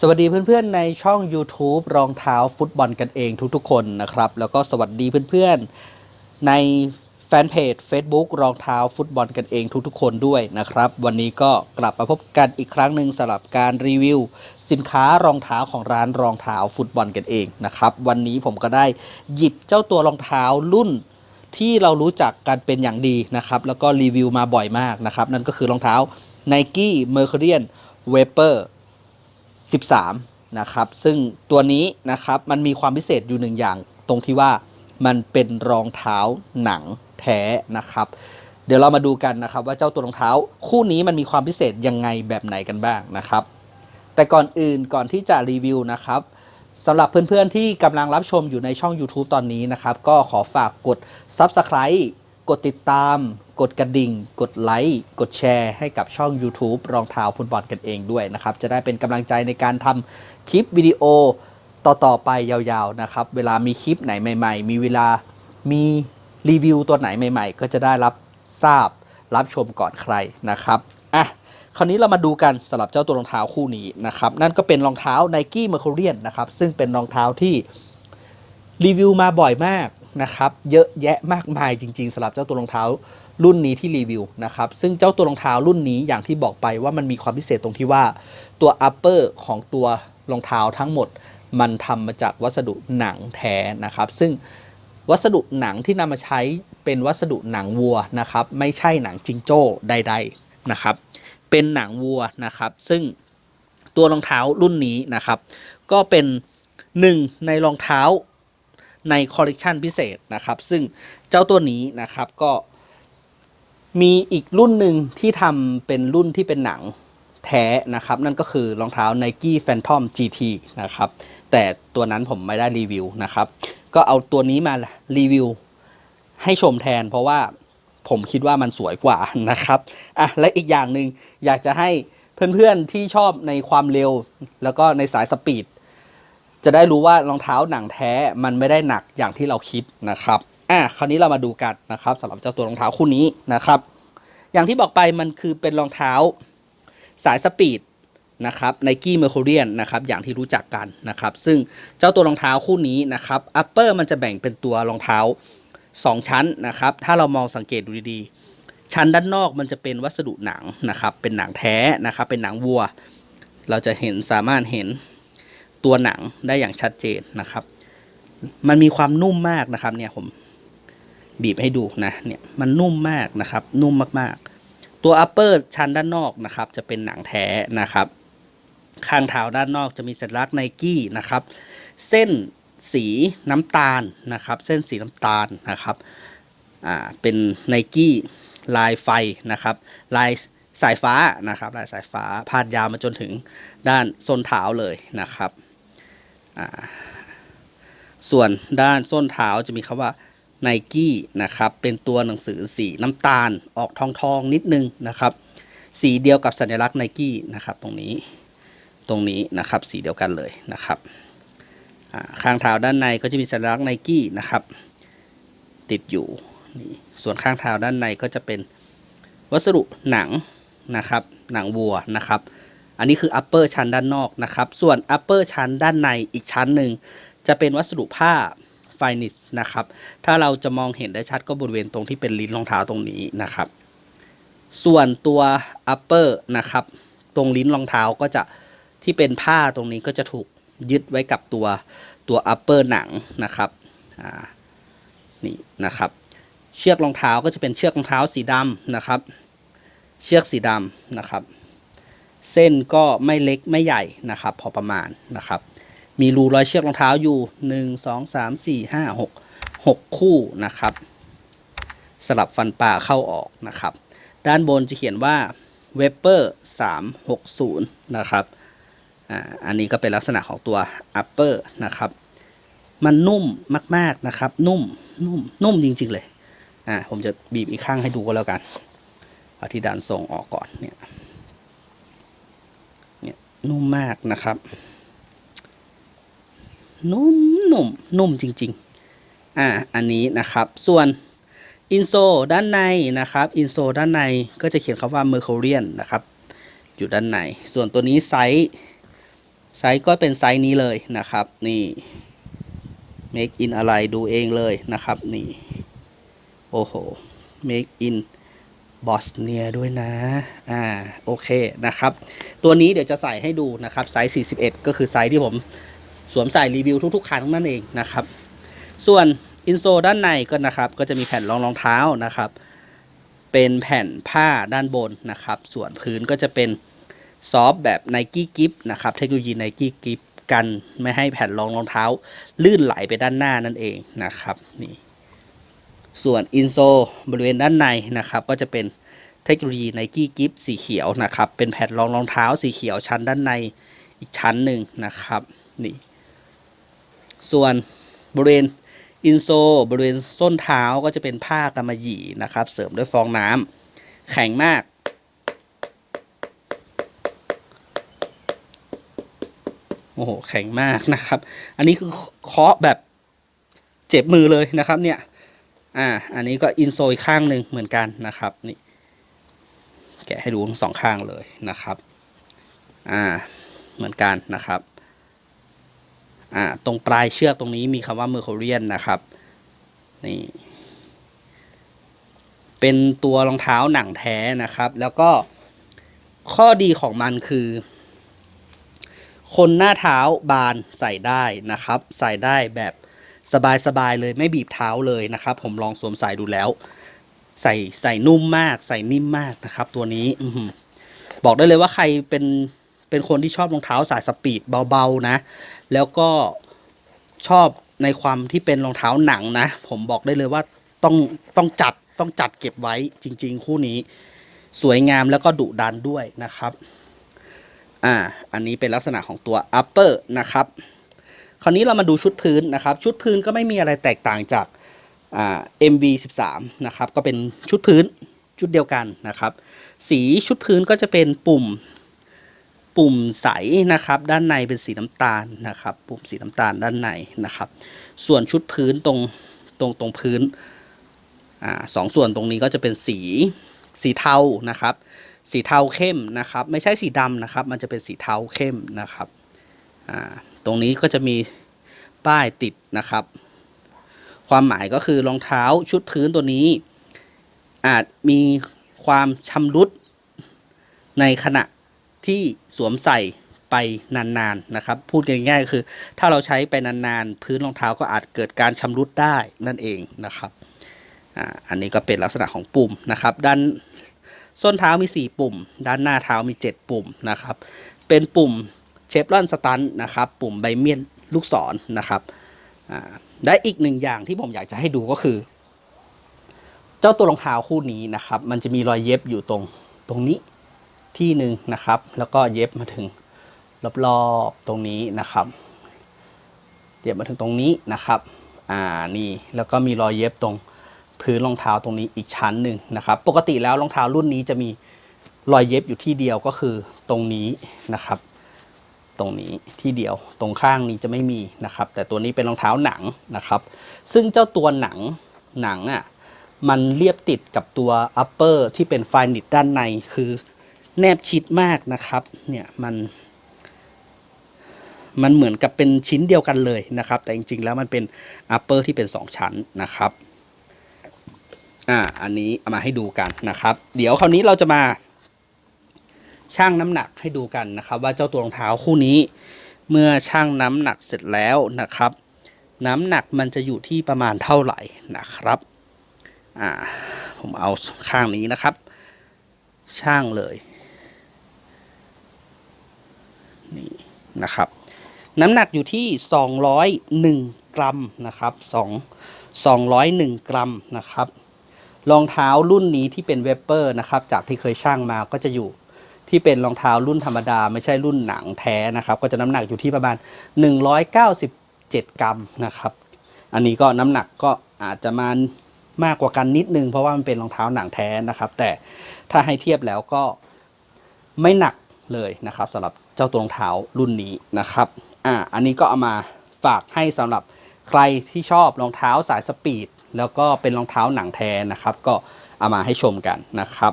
สวัสดีเพื่อนๆในช่อง YouTube รองเท้าฟุตบอลกันเองทุกๆคนนะครับ แล้วก็สวัสดีเพื่อนๆในแฟนเพจ Facebook รองเท้าฟุตบอลกันเองทุกๆคนด้วยนะครับ วันนี้ก็กลับมาพบกันอีกครั้งหนึ่งสำหรับการรีวิว สินค้ารองเท้าของร้านรองเท้าฟุตบอลกันเองนะครับ วันนี้ผมก็ได้หยิบเจ้าตัวรองเท้ารุ่นที่เรารู้จักกันเป็นอย่างดีนะครับ แล้วก็รีวิวมาบ่อยมากนะครับ นั่นก็คือรองเท้า Nike Mercurian Vapor 13 นะครับ ซึ่งตัวนี้นะครับมันมีความพิเศษอยู่หนึ่งอย่าง ตรงที่ว่ามันเป็นรองเท้าหนังแท้นะครับ เดี๋ยวเรามาดูกันนะครับ ว่าเจ้าตัวรองเท้าคู่นี้มันมีความพิเศษยังไงแบบไหนกันบ้างนะครับ แต่ก่อนอื่นก่อนที่จะรีวิวนะครับสำหรับเพื่อนๆที่กำลังรับชมอยู่ในช่อง YouTube ตอนนี้นะครับ ก็ขอฝากกด Subscribe กดติดตาม กดกระดิ่ง กดไลค์ กดแชร์ให้กับช่อง YouTube รองเท้าฟุตบอลกันเองด้วยนะครับ จะได้เป็นกำลังใจในการทำคลิปวิดีโอต่อ ๆ ไปยาวๆนะครับ เวลามีคลิปไหนใหม่ ๆ มีเวลามีรีวิวตัวไหนใหม่ ๆ ก็จะได้รับทราบรับชมก่อนใครนะครับอะคราวนี้เรามาดูกันสำหรับเจ้าตัวรองเท้าคู่นี้นะครับ นั่นก็เป็นรองเท้า Nike Mercurian นะครับ ซึ่งเป็นรองเท้าที่รีวิวมาบ่อยมากนะครับ เยอะแยะมากมายจริง ๆสำหรับเจ้าตัวรองเท้า รุ่นนี้ที่รีวิวนะครับ ซึ่งเจ้าตัวรองเท้ารุ่นนี้อย่างที่บอกไปว่ามันมีความพิเศษตรงที่ว่าตัว upper ของตัวรองเท้าทั้งหมด มันทำมาจากวัสดุหนังแท้นะครับ ซึ่งวัสดุหนังที่นำมาใช้เป็นวัสดุหนังวัวนะครับ ไม่ใช่หนังจิงโจ้ใด ๆนะครับ เป็นหนังวัวนะครับ ซึ่งตัวรองเท้ารุ่นนี้นะครับ ก็เป็นหนึ่งในรองเท้าในคอลเลกชันพิเศษนะครับ ซึ่งเจ้าตัวนี้นะครับก็ มีอีกรุ่นหนึ่งที่ทำเป็นรุ่นที่เป็นหนังแท้นะครับ นั่นก็คือรองเท้า Nike Phantom GT นะครับ แต่ตัวนั้นผมไม่ได้รีวิวนะครับ ก็เอาตัวนี้มารีวิวให้ชมแทน เพราะว่าผมคิดว่ามันสวยกว่านะครับอะและอีกอย่างหนึ่งอยากจะให้เพื่อนๆที่ชอบในความเร็ว แล้วก็ในสายสปีดจะได้รู้ว่ารองเท้าหนังแท้มันไม่ได้หนักอย่างที่เราคิดนะครับ อะคราวนี้เรามาดูกันนะครับสำหรับเจ้าตัวรองเท้าคู่นี้นะครับ อย่างที่บอกไปมันคือเป็นรองเท้าสายสปีดนะครับ Nike Mercurian นะครับอย่างที่รู้จักกันนะครับ ซึ่งเจ้าตัวรองเท้าคู่นี้นะครับ upper มันจะแบ่งเป็นตัวรองเท้า 2 ชั้นนะครับ ถ้าเรามองสังเกตดูดีๆ ชั้นด้านนอกมันจะเป็นวัสดุหนังนะครับ เป็นหนังแท้นะครับ เป็นหนังวัว เราจะเห็นสามารถเห็นตัวหนังได้อย่างชัดเจนนะครับ มันมีความนุ่มมากนะครับเนี่ยผม บีบให้ดูนะเนี่ยมันนุ่มมากนะครับ นุ่มมากๆ ตัว upper ชั้นด้านนอกนะครับ จะเป็นหนังแท้นะครับข้างเท้าด้านนอกจะมีสัญลักษณ์ไนกี้นะครับ เส้นสีน้ำตาลนะครับ เส้นสีน้ำตาลนะครับอ่าเป็นไนกี้ลายไฟนะครับ ลายสายฟ้านะครับ ลายสายฟ้าพาดยาวมาจนถึงด้านส้นเท้าเลยนะครับอ่าส่วนด้านส้นเท้าจะมีคำว่า ไนกี้นะครับเป็นตัวหนังสือสีน้ำตาลออกทองทองนิดนึงนะครับ สีเดียวกับสัญลักษณ์ไนกี้นะครับตรงนี้ตรงนี้นะครับสีเดียวกันเลยนะครับข้างเท้าด้านในก็จะมีสัญลักษณ์ไนกี้นะครับ ติดอยู่นี่ส่วนข้างเท้าด้านในก็จะเป็นวัสดุหนังนะครับ หนังวัวนะครับ อันนี้คือ upper ชั้นด้านนอกนะครับ ส่วน upper ชั้นด้านในอีกชั้นหนึ่งจะเป็นวัสดุผ้า นิชนะครับ ถ้าเราจะมองเห็นได้ชัดก็บริเวณตรงที่เป็นลิ้นรองเท้าตรงนี้นะครับ ส่วนตัว upper นะครับ ตรงลิ้นรองเท้าก็จะที่เป็นผ้าตรงนี้ก็จะถูกยึดไว้กับตัวตัว upper หนังนะครับอ่านี่นะครับ เชือกรองเท้าก็จะเป็นเชือกรองเท้าสีดำนะครับ เชือกสีดำนะครับ เส้นก็ไม่เล็กไม่ใหญ่นะครับ พอประมาณนะครับ มีรูรอยเชือกรองเท้าอยู่หนึ่งสองสามสี่ห้าหกหกคู่นะครับ สลับฟันปลาเข้าออกนะครับ ด้านบนจะเขียนว่า w e b e r 360นะครับอ่าอันนี้ก็เป็นลักษณะของตัว upper นะครับ มันนุ่มมากๆนะครับ นุ่ม นุ่ม นุ่มจริง ๆ เลย อ่า ผมจะบีบอีกข้างให้ดูก็แล้วกัน เอาที่ด้านทรงออกก่อนเนี่ย เนี่ย นุ่มมากนะครับ นุ่มนุ่มนุ่มจริง ๆ อ่า อันนี้นะครับ ส่วนอินโซด้านในนะครับอินโซด้านในก็จะเขียนคำว่า Mercurian นะครับอยู่ด้านใน ส่วนตัวนี้ไซส์ไซส์ก็เป็นไซส์นี้เลยนะครับ นี่ make in อะไรดูเองเลยนะครับ นี่ โอ้โห make in บอสเนียด้วยนะ อ่า โอเคนะครับ ตัวนี้เดี๋ยวจะใส่ให้ดูนะครับ ไซส์ 41 ก็คือไซส์ที่ผม สวมใส่รีวิวทุกๆครั้งนั่นเองนะครับ ส่วนอินโซด้านในก็นะครับ ก็จะมีแผ่นรองรองเท้านะครับ เป็นแผ่นผ้าด้านบนนะครับ ส่วนพื้นก็จะเป็นซอฟแบบ n i กี้กิฟนะครับ เทคโนโลยี n i กี้กิฟกันไม่ให้แผ่นรองรองเท้า ลื่นไหลไปด้านหน้านั่นเองนะครับนี่ส่วนอินโซบริเวณด้านในนะครับ ก็จะเป็นเทคโนโลยี n i กี้กิฟสีเขียวนะครับ เป็นแผ่นรองรองเท้าสีเขียวชั้นด้านในอีกชั้นหนึ่งนะครับนี่ ส่วนบริเวณอินโซบริเวณส้นเท้าก็จะเป็นผ้ากำมะหยี่นะครับ เสริมด้วยฟองน้ำแข็งมาก โอ้โห แข็งมากนะครับ อันนี้คือเคาะแบบเจ็บมือเลยนะครับเนี่ย อ่า อันนี้ก็อินโซอีกข้างหนึ่งเหมือนกันนะครับนี่ แกะให้ดูทั้งสองข้างเลยนะครับ อ่า เหมือนกันนะครับ อ่าตรงปลายเชือกตรงนี้มีคำว่า Mercurian นนะครับนี่เป็นตัวรองเท้าหนังแท้นะครับ แล้วก็ข้อดีของมันคือ คนหน้าเท้าบานใส่ได้นะครับ ใส่ได้แบบสบายๆเลยไม่บีบเท้าเลยนะครับ ผมลองสวมใส่ดูแล้ว ใส่ใส่นุ่มมาก ใส่นิ่มมากนะครับ ตัวนี้อบอกได้เลยว่าใครเป็น เป็นคนที่ชอบรองเท้าสายสปีดเบาๆนะ แล้วก็ชอบในความที่เป็นรองเท้าหนังนะ ผมบอกได้เลยว่าต้องต้องจัดต้องจัดเก็บไว้จริง ๆ คู่นี้ สวยงามแล้วก็ดุดันด้วยนะครับอ่าอันนี้เป็นลักษณะของตัว upper นะครับคราวนี้เรามาดูชุดพื้นนะครับ ชุดพื้นก็ไม่มีอะไรแตกต่างจากอ่า MV 13นะครับก็เป็นชุดพื้นชุดเดียวกันนะครับ สีชุดพื้นก็จะเป็นปุ่ม ปุ่มใสนะครับ ด้านในเป็นสีน้ำตาลนะครับ ปุ่มสีน้ำตาลด้านในนะครับ ส่วนชุดพื้นตรงตรงตรงพื้นอ่าสองส่วนตรงนี้ก็จะเป็นสีสีเทานะครับ สีเทาเข้มนะครับ ไม่ใช่สีดำนะครับ มันจะเป็นสีเทาเข้มนะครับอ่าตรงนี้ก็จะมีป้ายติดนะครับ ความหมายก็คือรองเท้าชุดพื้นตัวนี้ อาจมีความชำรุดในขณะ ที่สวมใส่ไปนานๆนะครับ พูดง่ายๆก็คือ ถ้าเราใช้ไปนานๆ พื้นรองเท้าก็อาจเกิดการชำรุดได้นั่นเองนะครับอ่าอันนี้ก็เป็นลักษณะของปุ่มนะครับ ด้านส้นเท้ามี 4 ปุ่ม ด้านหน้าเท้ามี 7 ปุ่มนะครับ เป็นปุ่มเชฟรอนสตันนะครับ ปุ่มใบเมียนลูกศรนะครับอ่าและอีกหนึ่งอย่างที่ผมอยากจะให้ดูก็คือ เจ้าตัวรองเท้าคู่นี้นะครับ มันจะมีรอยเย็บอยู่ตรงตรงนี้ ที่หนึ่งนะครับ แล้วก็เย็บมาถึงรอบๆตรงนี้นะครับ เย็บมาถึงตรงนี้นะครับ อ่านี่แล้วก็มีรอยเย็บตรงพื้นรองเท้าตรงนี้อีกชั้นหนึ่งนะครับ ปกติแล้วรองเท้ารุ่นนี้จะมีรอยเย็บอยู่ที่เดียวก็คือตรงนี้นะครับ ตรงนี้ที่เดียวตรงข้างนี้จะไม่มีนะครับ แต่ตัวนี้เป็นรองเท้าหนังนะครับ ซึ่งเจ้าตัวหนังหนังอะมันเรียบติดกับตัว upper ที่เป็นไฟนิตด้านในคือ แนบชิดมากนะครับ เนี่ยมันมันเหมือนกับเป็นชิ้นเดียวกันเลยนะครับ แต่จริงๆแล้วมันเป็น upper ที่เป็น 2 ชั้นนะครับอ่าอันนี้เอามาให้ดูกันนะครับ เดี๋ยวคราวนี้เราจะมาชั่งน้ำหนักให้ดูกันนะครับ ว่าเจ้าตัวรองเท้าคู่นี้ เมื่อชั่งน้ำหนักเสร็จแล้วนะครับ น้ำหนักมันจะอยู่ที่ประมาณเท่าไหร่นะครับอ่าผมเอาข้างนี้นะครับ ช่างเลย นี่นะครับ น้ำหนักอยู่ที่ 201 กรัมนะครับ2 201 กรัมนะครับรองเท้ารุ่นนี้ที่เป็นเวเปอร์นะครับ จากที่เคยช่างมาก็จะอยู่ที่เป็นรองเท้ารุ่นธรรมดา ไม่ใช่รุ่นหนังแท้นะครับ ก็จะน้ำหนักอยู่ที่ประมาณ 197 กรัมนะครับ อันนี้ก็น้ำหนักก็อาจจะมามากกว่ากันนิดนึง เพราะว่ามันเป็นรองเท้าหนังแท้นะครับ แต่ถ้าให้เทียบแล้วก็ไม่หนักเลยนะครับสำหรับ เจ้าตัวรองเท้ารุ่นนี้นะครับอ่าอันนี้ก็เอามาฝากให้สำหรับใครที่ชอบรองเท้าสายสปีด แล้วก็เป็นรองเท้าหนังแท้นะครับ ก็เอามาให้ชมกันนะครับ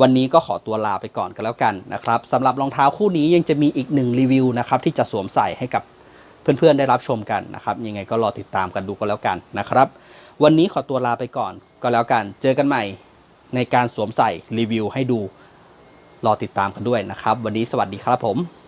วันนี้ก็ขอตัวลาไปก่อนกันแล้วกันนะครับสำหรับรองเท้าคู่นี้ยังจะมีอีกหนึ่งรีวิวนะครับที่จะสวมใส่ให้กับเพื่อนๆได้รับชมกันนะครับยังไงก็รอติดตามกันดูก็แล้วกันนะครับ วันนี้ขอตัวลาไปก่อนก็แล้วกัน เจอกันใหม่ในการสวมใส่รีวิวให้ดู รอติดตามกันด้วยนะครับ วันนี้สวัสดีครับผม